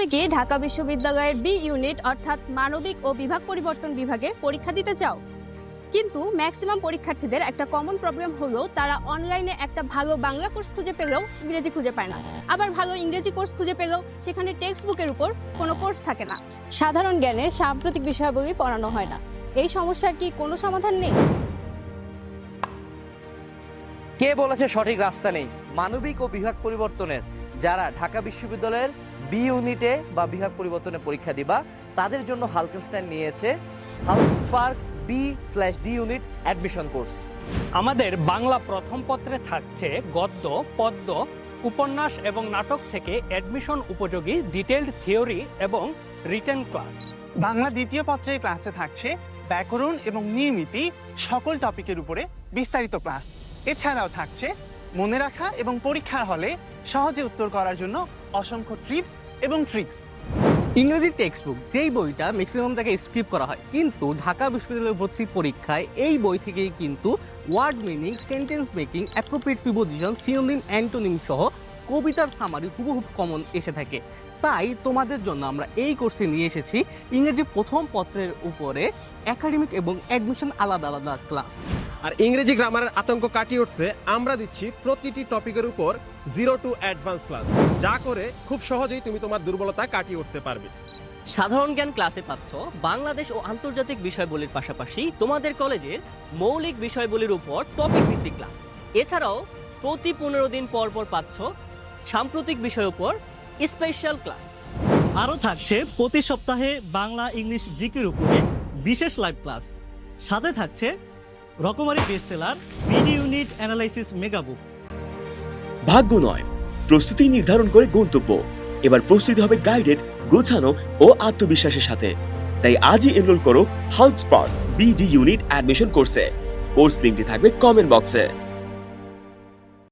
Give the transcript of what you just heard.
তুমি ঢাকা বিশ্ববিদ্যালয়ের B unit অর্থাৎ মানবিক ও বিভাগ পরিবর্তন বিভাগে পরীক্ষা দিতে চাও। কিন্তু ম্যাক্সিমাম পরীক্ষার্থীদের একটা কমন প্রবলেম হলো তারা অনলাইনে একটা ভালো বাংলা কোর্স খুঁজে পেলেও ইংরেজি খুঁজে পায় না। আবার ভালো ইংরেজি কোর্স খুঁজে পেলেও সেখানে টেক্সট বুকের উপর কোনো কোর্স থাকে না। সাধারণ জ্ঞানে সাম্প্রতিক বিষয়াবলী পড়ানো হয় না। এই সমস্যার কি কোনো সমাধান নেই? কে বলেছে সঠিক রাস্তা নেই? মানবিক ও বিভাগ পরিবর্তনের। যারা ঢাকা বিশ্ববিদ্যালয়ের বি ইউনিটে বা বিভাগ পরিবর্তনে পরীক্ষা দিবা তাদের জন্য হালকেনস্টাইন নিয়েছে হালসপার্ক B slash D unit admission course আমাদের বাংলা প্রথম পত্রে থাকছে গদ্য পদ্য উপন্যাস এবং নাটক থেকে অ্যাডমিশন উপযোগী ডিটেলড থিওরি এবং রিটেন ক্লাস বাংলা দ্বিতীয় পত্রের ক্লাসে থাকছে ব্যাকরণ এবং নির্মিতি সকল টপিকের উপরে বিস্তারিত ক্লাস এছাড়াও থাকছে মনে রাখা এবং পরীক্ষার হলে সহজে উত্তর করার জন্য অসংখ্য ট্রিপস এবং ট্রিক্স ইংরেজি টেক্সট বুক যেই বইটা ম্যাক্সিমাম তাকে স্কিপ করা হয়, কিন্তু ঢাকা বিশ্ববিদ্যালয় ভর্তি পরীক্ষায় এই বই থেকেই কিন্তু word meaning sentence making appropriate preposition synonym antonym সহ কবিতার সামারি হুবহুব কমন এসে থাকে। তাই তোমাদের জন্য আমরা এই কোর্সে নিয়ে এসেছি ইংরেজি প্রথম পত্রের উপরে একাডেমিক এবং অ্যাডমিশন আলাদা আলাদা ক্লাস আর ইংরেজি গ্রামারের আতঙ্ক কাটিয়ে উঠতে আমরা দিচ্ছি প্রতিটি টপিকের উপর জিরো টু অ্যাডভান্স ক্লাস যা করে খুব সহজেই তুমি তোমার দুর্বলতা কাটিয়ে উঠতে পারবে। সাধারণ জ্ঞান ক্লাসে পাচ্ছ বাংলাদেশ ও আন্তর্জাতিক বিষয়বলির পাশাপাশি তোমাদের কলেজের মৌলিক বিষয়বলির উপর টপিক ভিত্তিক ক্লাস এছাড়াও প্রতি পনেরো দিন পর পর পাচ্ছ সাম্প্রতিক বিষয়ের উপর স্পেশাল ক্লাস আরও থাকছে প্রতি সপ্তাহে বাংলা ইংলিশ জিকের উপরে বিশেষ লাইভ ক্লাস সাথে থাকছে রকমারি best seller BD unit analysis megabook ভাগ্য নয় প্রস্তুতি নির্ধারণ করে গন্তব্য। এবার প্রস্তুতি হবে গাইডেড গোছানো ও আত্মবিশ্বাসের সাথে। তাই আজই এনরোল করো হাউস স্পট বিডি ইউনিট অ্যাডমিশন কোর্সে কোর্স লিঙ্কটি থাকবে কমেন্ট বক্সে